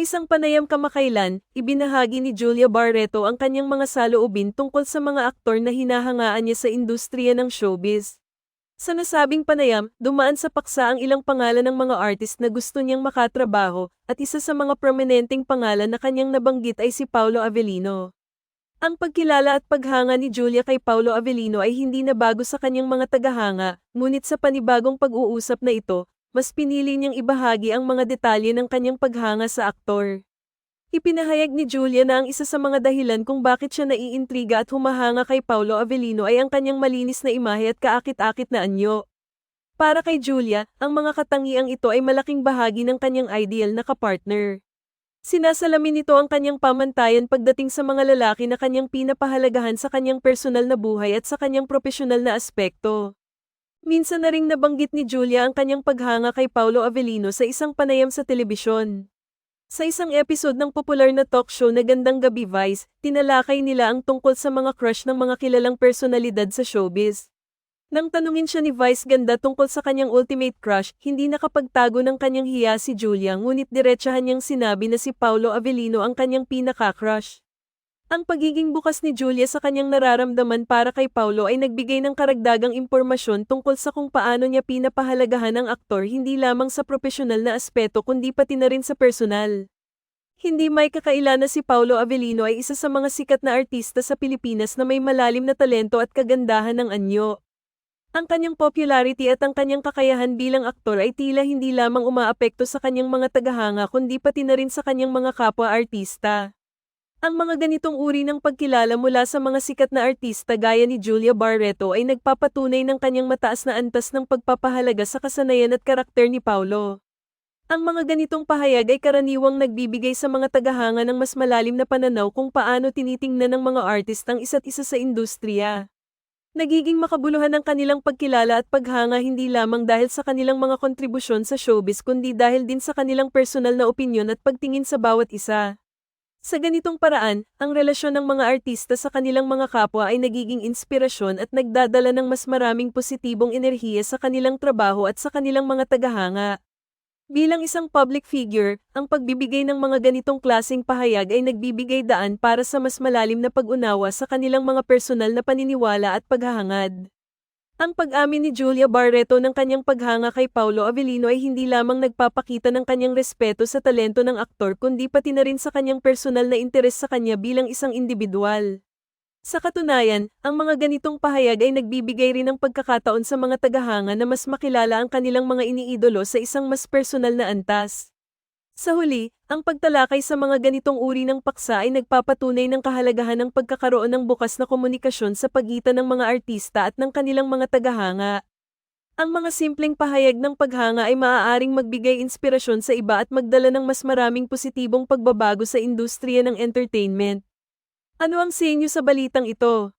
isang panayam kamakailan, ibinahagi ni Julia Barreto ang kanyang mga saloobin tungkol sa mga aktor na hinahangaan niya sa industriya ng showbiz. Sa nasabing panayam, dumaan sa paksa ang ilang pangalan ng mga artist na gusto niyang makatrabaho, at isa sa mga prominenteng pangalan na kanyang nabanggit ay si Paulo Avellino. Ang pagkilala at paghanga ni Julia kay Paulo Avellino ay hindi na bago sa kanyang mga tagahanga, ngunit sa panibagong pag-uusap na ito, mas pinili niyang ibahagi ang mga detalye ng kanyang paghanga sa aktor. Ipinahayag ni Julia na ang isa sa mga dahilan kung bakit siya naiintriga at humahanga kay Paulo Avellino ay ang kanyang malinis na imahe at kaakit-akit na anyo. Para kay Julia, ang mga katangiang ito ay malaking bahagi ng kanyang ideal na kapartner. Sinasalamin nito ang kanyang pamantayan pagdating sa mga lalaki na kanyang pinapahalagahan sa kanyang personal na buhay at sa kanyang profesional na aspekto. Minsan na ring nabanggit ni Julia ang kanyang paghanga kay Paulo Avellino sa isang panayam sa telebisyon. Sa isang episode ng popular na talk show na Gandang Gabi Vice, tinalakay nila ang tungkol sa mga crush ng mga kilalang personalidad sa showbiz. Nang tanungin siya ni Vice Ganda tungkol sa kanyang ultimate crush, hindi nakapagtago ng kanyang hiya si Julia ngunit diretsahan niyang sinabi na si Paulo Avellino ang kanyang pinaka-crush. Ang pagiging bukas ni Julia sa kanyang nararamdaman para kay Paulo ay nagbigay ng karagdagang impormasyon tungkol sa kung paano niya pinapahalagahan ang aktor hindi lamang sa profesional na aspeto kundi pati na rin sa personal. Hindi may kakaila na si Paulo Avellino ay isa sa mga sikat na artista sa Pilipinas na may malalim na talento at kagandahan ng anyo. Ang kanyang popularity at ang kanyang kakayahan bilang aktor ay tila hindi lamang umaapekto sa kanyang mga tagahanga kundi pati na rin sa kanyang mga kapwa-artista. Ang mga ganitong uri ng pagkilala mula sa mga sikat na artista gaya ni Julia Barreto ay nagpapatunay ng kanyang mataas na antas ng pagpapahalaga sa kasanayan at karakter ni Paulo. Ang mga ganitong pahayag ay karaniwang nagbibigay sa mga tagahanga ng mas malalim na pananaw kung paano tinitingnan ng mga artist ang isa't isa sa industriya. Nagiging makabuluhan ang kanilang pagkilala at paghanga hindi lamang dahil sa kanilang mga kontribusyon sa showbiz kundi dahil din sa kanilang personal na opinyon at pagtingin sa bawat isa. Sa ganitong paraan, ang relasyon ng mga artista sa kanilang mga kapwa ay nagiging inspirasyon at nagdadala ng mas maraming positibong enerhiya sa kanilang trabaho at sa kanilang mga tagahanga. Bilang isang public figure, ang pagbibigay ng mga ganitong klasing pahayag ay nagbibigay daan para sa mas malalim na pag-unawa sa kanilang mga personal na paniniwala at paghahangad. Ang pag-amin ni Julia Barreto ng kanyang paghanga kay Paulo Avellino ay hindi lamang nagpapakita ng kanyang respeto sa talento ng aktor kundi pati na rin sa kanyang personal na interes sa kanya bilang isang individual. Sa katunayan, ang mga ganitong pahayag ay nagbibigay rin ng pagkakataon sa mga tagahanga na mas makilala ang kanilang mga iniidolo sa isang mas personal na antas. Sa huli, ang pagtalakay sa mga ganitong uri ng paksa ay nagpapatunay ng kahalagahan ng pagkakaroon ng bukas na komunikasyon sa pagitan ng mga artista at ng kanilang mga tagahanga. Ang mga simpleng pahayag ng paghanga ay maaaring magbigay inspirasyon sa iba at magdala ng mas maraming positibong pagbabago sa industriya ng entertainment. Ano ang sa inyo sa balitang ito?